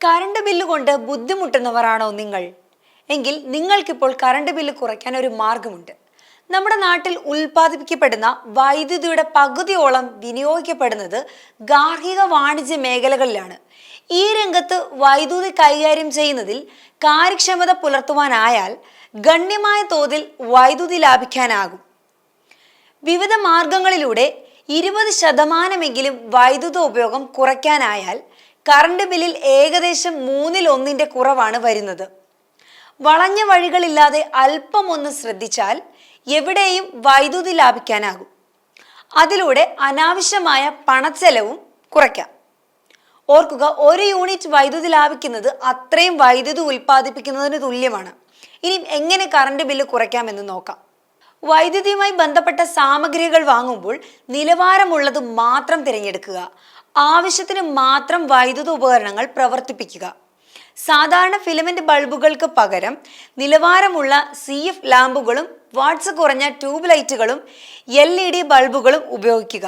Current bill കൊണ്ട് ബുദ്ധിമുട്ടുന്നവരാണോ നിങ്ങൾ? എങ്കിൽ നിങ്ങൾക്കിപ്പോൾ കറണ്ട് ബില്ല് കുറയ്ക്കാൻ ഒരു മാർഗമുണ്ട്. നമ്മുടെ നാട്ടിൽ ഉൽപ്പാദിപ്പിക്കപ്പെടുന്ന വൈദ്യുതിയുടെ പകുതിയോളം വിനിയോഗിക്കപ്പെടുന്നത് ഗാർഹിക വാണിജ്യ മേഖലകളിലാണ്. ഈ രംഗത്ത് വൈദ്യുതി കൈകാര്യം ചെയ്യുന്നതിൽ കാര്യക്ഷമത പുലർത്തുവാനായാൽ ഗണ്യമായ തോതിൽ വൈദ്യുതി ലാഭിക്കാനാകും. വിവിധ മാർഗങ്ങളിലൂടെ ഇരുപത് ശതമാനമെങ്കിലും വൈദ്യുത ഉപയോഗം കുറയ്ക്കാനായാൽ കറണ്ട് ബില്ലിൽ ഏകദേശം മൂന്നിൽ ഒന്നിന്റെ കുറവാണ് വരുന്നത്. വളഞ്ഞ വഴികളില്ലാതെ അല്പം ഒന്ന് ശ്രദ്ധിച്ചാൽ എവിടെയും വൈദ്യുതി ലാഭിക്കാനാകും. അതിലൂടെ അനാവശ്യമായ പണച്ചെലവും കുറയ്ക്കാം. ഓർക്കുക ഒരു യൂണിറ്റ് വൈദ്യുതി ലാഭിക്കുന്നത് അത്രയും വൈദ്യുതി ഉൽപ്പാദിപ്പിക്കുന്നതിന് തുല്യമാണ്. ഇനി എങ്ങനെ കറണ്ട് ബില്ല് കുറയ്ക്കാമെന്ന് നോക്കാം. വൈദ്യുതിയുമായി ബന്ധപ്പെട്ട സാമഗ്രികൾ വാങ്ങുമ്പോൾ നിലവാരമുള്ളത് മാത്രം തിരഞ്ഞെടുക്കുക. ആവശ്യത്തിന് മാത്രം വൈദ്യുത ഉപകരണങ്ങൾ പ്രവർത്തിപ്പിക്കുക. സാധാരണ ഫിലമെന്റ് ബൾബുകൾക്ക് പകരം നിലവാരമുള്ള സി എഫ് ലാമ്പുകളും വാട്സ് കുറഞ്ഞ ട്യൂബ് ലൈറ്റുകളും എൽ ഇ ഡി ബൾബുകളും ഉപയോഗിക്കുക.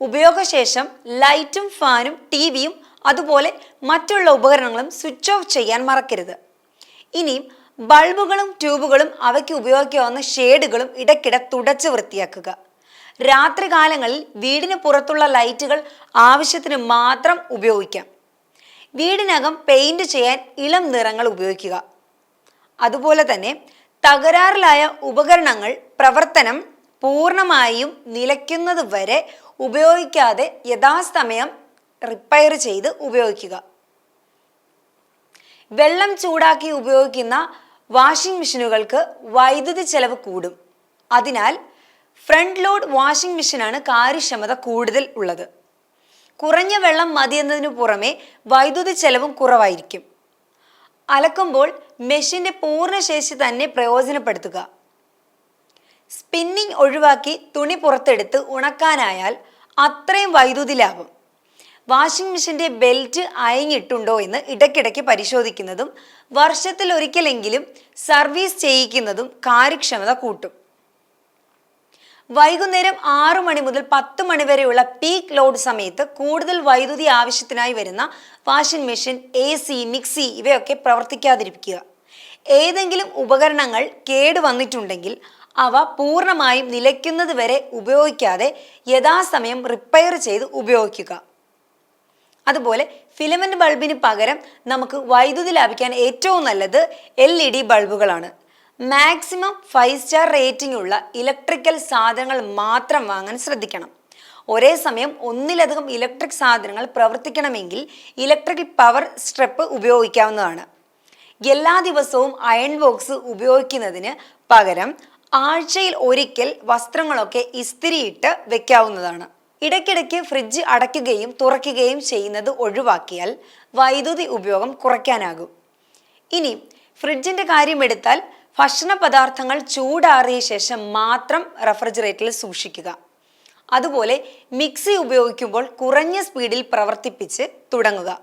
ഉപയോഗശേഷം ലൈറ്റും ഫാനും ടി വിയും അതുപോലെ മറ്റുള്ള ഉപകരണങ്ങളും സ്വിച്ച് ഓഫ് ചെയ്യാൻ മറക്കരുത്. ഇനിയും ബൾബുകളും ട്യൂബുകളും അവയ്ക്ക് ഉപയോഗിക്കാവുന്ന ഷേഡുകളും ഇടയ്ക്കിടെ തുടച്ച് വൃത്തിയാക്കുക. രാത്രികാലങ്ങളിൽ വീടിന് പുറത്തുള്ള ലൈറ്റുകൾ ആവശ്യത്തിന് മാത്രം ഉപയോഗിക്കാം. വീടിനകം പെയിന്റ് ചെയ്യാൻ ഇളം നിറങ്ങൾ ഉപയോഗിക്കുക. അതുപോലെ തന്നെ തകരാറിലായ ഉപകരണങ്ങൾ പ്രവർത്തനം പൂർണമായും നിലയ്ക്കുന്നത് വരെ ഉപയോഗിക്കാതെ യഥാസമയം റിപ്പയർ ചെയ്ത് ഉപയോഗിക്കുക. വെള്ളം ചൂടാക്കി ഉപയോഗിക്കുന്ന വാഷിംഗ് മെഷീനുകൾക്ക് വൈദ്യുതി ചെലവ് കൂടും. അതിനാൽ ഫ്രണ്ട് ലോഡ് വാഷിംഗ് മെഷീനാണ് കാര്യക്ഷമത കൂടുതൽ ഉള്ളത്. കുറഞ്ഞ വെള്ളം മതിയെന്നതിനു പുറമെ വൈദ്യുതി ചെലവും കുറവായിരിക്കും. അലക്കുമ്പോൾ മെഷീന്റെ പൂർണശേഷി തന്നെ പ്രയോജനപ്പെടുത്തുക. സ്പിന്നിങ് ഒഴിവാക്കി തുണി പുറത്തെടുത്ത് ഉണക്കാനായാൽ അത്രയും വൈദ്യുതി ലാഭം. വാഷിംഗ് മെഷീന്റെ ബെൽറ്റ് അയഞ്ഞിട്ടുണ്ടോ എന്ന് ഇടയ്ക്കിടയ്ക്ക് പരിശോധിക്കുന്നതും വർഷത്തിൽ ഒരിക്കലെങ്കിലും സർവീസ് ചെയ്യിക്കുന്നതും കാര്യക്ഷമത കൂട്ടും. വൈകുന്നേരം ആറു മണി മുതൽ പത്ത് മണി വരെയുള്ള പീക്ക് ലോഡ് സമയത്ത് കൂടുതൽ വൈദ്യുതി ആവശ്യത്തിനായി വരുന്ന washing machine A C mixie ഇവയൊക്കെ പ്രവർത്തിക്കാതിരിക്കുക. ഏതെങ്കിലും ഉപകരണങ്ങൾ കേട് വന്നിട്ടുണ്ടെങ്കിൽ അവ പൂർണമായും നിലയ്ക്കുന്നത് വരെ ഉപയോഗിക്കാതെ യഥാസമയം റിപ്പയർ ചെയ്ത് ഉപയോഗിക്കുക. അതുപോലെ ഫിലമെന്റ് ബൾബിന് പകരം നമുക്ക് വൈദ്യുതി ലാഭിക്കാൻ ഏറ്റവും നല്ലത് എൽ ഇ ഡി ബൾബുകളാണ് മാക്സിമം ഫൈവ് സ്റ്റാർ റേറ്റിംഗ് ഉള്ള ഇലക്ട്രിക്കൽ സാധനങ്ങൾ മാത്രം വാങ്ങാൻ ശ്രദ്ധിക്കണം. ഒരേ സമയം ഒന്നിലധികം ഇലക്ട്രിക് സാധനങ്ങൾ പ്രവർത്തിക്കണമെങ്കിൽ ഇലക്ട്രിക് പവർ സ്ട്രെപ്പ് ഉപയോഗിക്കാവുന്നതാണ്. എല്ലാ ദിവസവും അയൺ ബോക്സ് ഉപയോഗിക്കുന്നതിന് പകരം ആഴ്ചയിൽ ഒരിക്കൽ വസ്ത്രങ്ങളൊക്കെ ഇസ്തിരിയിട്ട് വെക്കാവുന്നതാണ്. ഇടയ്ക്കിടയ്ക്ക് ഫ്രിഡ്ജ് അടയ്ക്കുകയും തുറക്കുകയും ചെയ്യുന്നത് ഒഴിവാക്കിയാൽ വൈദ്യുതി ഉപയോഗം കുറയ്ക്കാനാകും. ഇനി ഫ്രിഡ്ജിന്റെ കാര്യം എടുത്താൽ ഭക്ഷണ പദാർത്ഥങ്ങൾ ചൂടാറിയ ശേഷം മാത്രം റെഫ്രിജറേറ്ററിൽ സൂക്ഷിക്കുക. അതുപോലെ മിക്സി ഉപയോഗിക്കുമ്പോൾ കുറഞ്ഞ സ്പീഡിൽ പ്രവർത്തിപ്പിച്ച് തുടങ്ങുക.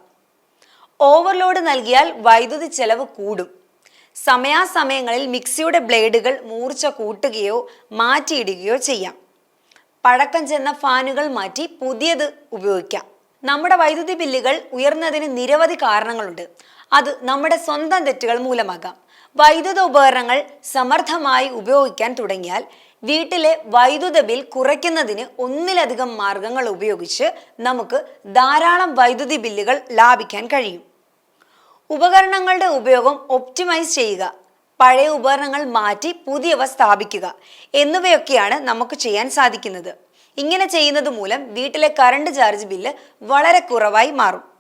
ഓവർലോഡ് നൽകിയാൽ വൈദ്യുതി ചെലവ് കൂടും. സമയാസമയങ്ങളിൽ മിക്സിയുടെ ബ്ലേഡുകൾ മൂർച്ച കൂട്ടുകയോ മാറ്റിയിടുകയോ ചെയ്യാം. പഴക്കം ചെന്ന ഫാനുകൾ മാറ്റി പുതിയത് ഉപയോഗിക്കാം. നമ്മുടെ വൈദ്യുതി ബില്ലുകൾ ഉയർന്നതിന് നിരവധി കാരണങ്ങളുണ്ട്. അത് നമ്മുടെ സ്വന്തം തെറ്റുകൾ മൂലമാകാം. വൈദ്യുത ഉപകരണങ്ങൾ സമർത്ഥമായി ഉപയോഗിക്കാൻ തുടങ്ങിയാൽ വീട്ടിലെ വൈദ്യുത ബിൽ കുറയ്ക്കുന്നതിന് ഒന്നിലധികം മാർഗങ്ങൾ ഉപയോഗിച്ച് നമുക്ക് ധാരാളം വൈദ്യുതി ബില്ലുകൾ ലാഭിക്കാൻ കഴിയും. ഉപകരണങ്ങളുടെ ഉപയോഗം ഒപ്റ്റിമൈസ് ചെയ്യുക പഴയ ഉപകരണങ്ങൾ മാറ്റി പുതിയവ സ്ഥാപിക്കുക എന്നിവയൊക്കെയാണ് നമുക്ക് ചെയ്യാൻ സാധിക്കുന്നത്. ഇങ്ങനെ ചെയ്യുന്നത് മൂലം വീട്ടിലെ കറണ്ട് ചാർജ് ബില്ല് വളരെ കുറവായി മാറും.